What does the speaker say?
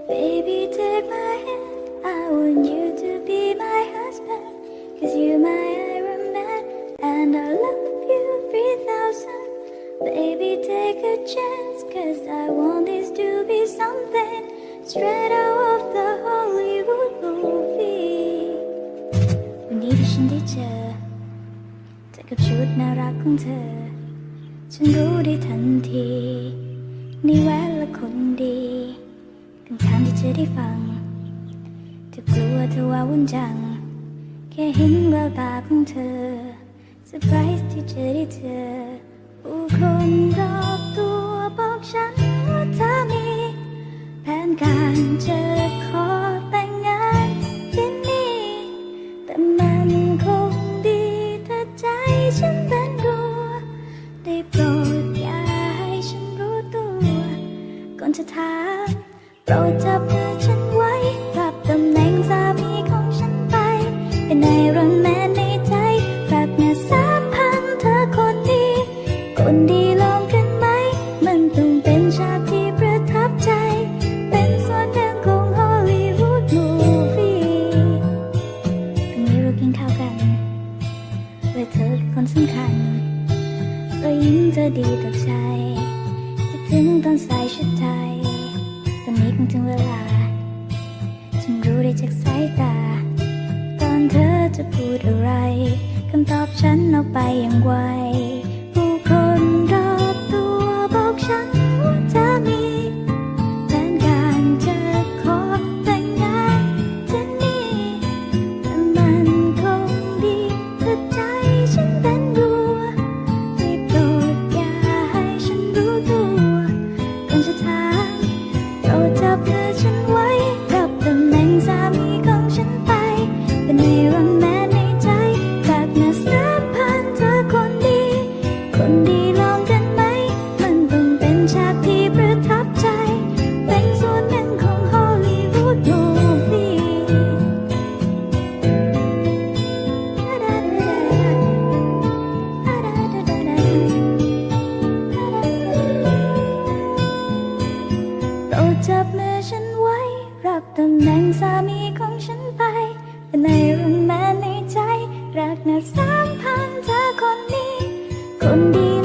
Baby, take my hand. I want you to be my husband. Cause you're my Iron Man. And I love you 3000. Baby, take a chance. Cause I want this to be something straight out of the Hollywood movie. วันนี้ที่ฉันได้เจอ เธอกับชุดน่ารักของเธอ ฉันรู้ได้ทันที นี่แหวนละคนดีคำถามที่เธ อได้ฟัง จะกลัวเธอว่าวุ่นจัง แค่เห็นแววตาของเธอเซอร์ไพรส์ที่เจอได้เธอผู้คนรอบตัวบอกฉันว่าเธอมี แผนการเจอ สำคัญรอยยิ้มเธอดีต่อใจคิดถึงตอนใส่ชุดไทยตอนนี้คงถึงเวลา ฉันรู้ได้จากสายตา ตอนเธอจะพูดอะไรคำตอบฉันออกไปอย่างไว 独自 จับมือฉันไว้ รับตำแหน่งสามีของฉันไปเป็นรุ่นแมนในใจ รักนะสามพันเธอคนนี้ คนดี